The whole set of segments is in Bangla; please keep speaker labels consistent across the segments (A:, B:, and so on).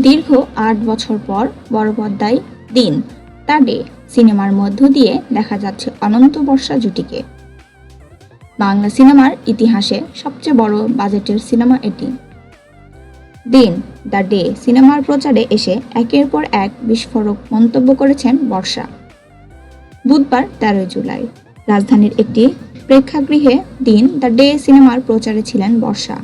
A: দীর্ঘ আট বছর পর বড় দিন, তা ডে, সিনেমার মধ্য দিয়ে দেখা যাচ্ছে অনন্ত বর্ষা জুটিকে। বাংলা সিনেমার ইতিহাসে সবচেয়ে বড় বাজেটের সিনেমা এটি। দিন, দ্য ডে, সিনেমার প্রচারে এসে একের পর এক বিস্ফোরক মন্তব্য করেছেন বর্ষা। বুধবার তেরোই জুলাই, রাজধানীর একটি প্রেক্ষাগৃহে দিন, দ্য ডে সিনেমার প্রচারে ছিলেন বর্ষা।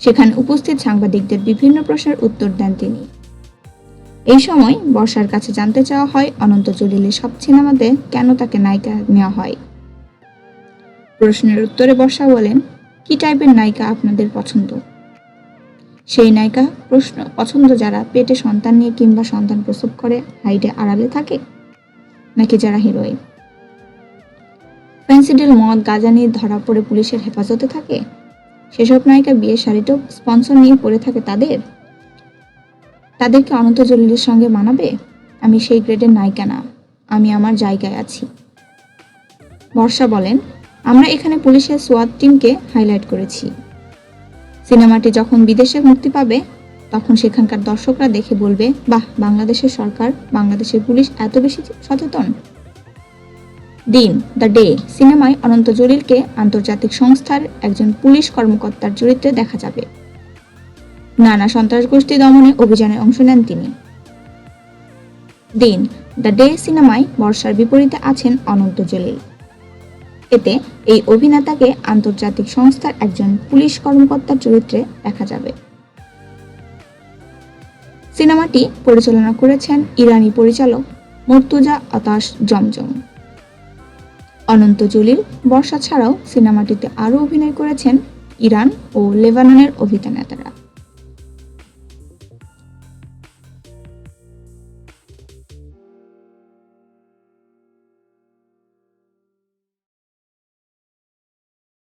A: সেখানে উপস্থিত সাংবাদিকদের বিভিন্ন প্রশ্নের উত্তর দেন তিনি। এই সময় বর্ষার কাছে জানতে চাওয়া হয়, অনন্ত জলিলের সব সিনেমাতে কেন তাকে নায়িকা নেওয়া হয়? প্রশ্নের উত্তরে বর্ষা বলেন, কি টাইপের নায়িকা আপনাদের পছন্দ? সেই নায়িকা প্রশ্ন, পছন্দ যারা পেটে সন্তান নিয়ে কিংবা সন্তান প্রসব করে, হাইটে আড়ালে থাকে, নাকি যারা হিরোইন? ফেন্সিডিল মদ, গাঁজা নিয়ে ধরা পড়ে পুলিশের হেফাজতে থাকে? সেসব নায়িকা বিয়ের শাড়িটাও স্পন্সর নিয়ে পড়ে থাকে তাদের? তাদেরকে অনন্ত জলিলের সঙ্গে মানাবে? আমি সেই গ্রেডের নায়িকা না। আমি আমার জায়গায় আছি। বর্ষা বলেন, আমরা এখানে পুলিশের সোয়াত টিমকে হাইলাইট করেছি। সিনেমাটি যখন বিদেশে মুক্তি পাবে, তখন সেখানকার দর্শকরা দেখে বলবে, বাহ, বাংলাদেশের সরকার, বাংলাদেশের পুলিশ এত বেশি সচেতন। দিন, দ্য ডে, সিনেমায় অনন্ত জলিলকে আন্তর্জাতিক সংস্থার একজন পুলিশ কর্মকর্তার চরিত্রে দেখা যাবে। নানা সন্ত্রাস গোষ্ঠী দমনে অভিযানে অংশ নেন তিনি। দিন, দ্য ডে সিনেমায় বর্ষার বিপরীতে আছেন অনন্ত জলিল। এতে এই অভিনেতাকে আন্তর্জাতিক সংস্থার একজন পুলিশ কর্মকর্তার চরিত্রে দেখা যাবে। সিনেমাটি পরিচালনা করেছেন ইরানি পরিচালক মর্তুজা আতাশ জমজম। অনন্ত জলিল বর্ষা ছাড়াও সিনেমাটিতে আরও অভিনয় করেছেন ইরান ও লেবাননের অভিনেতারা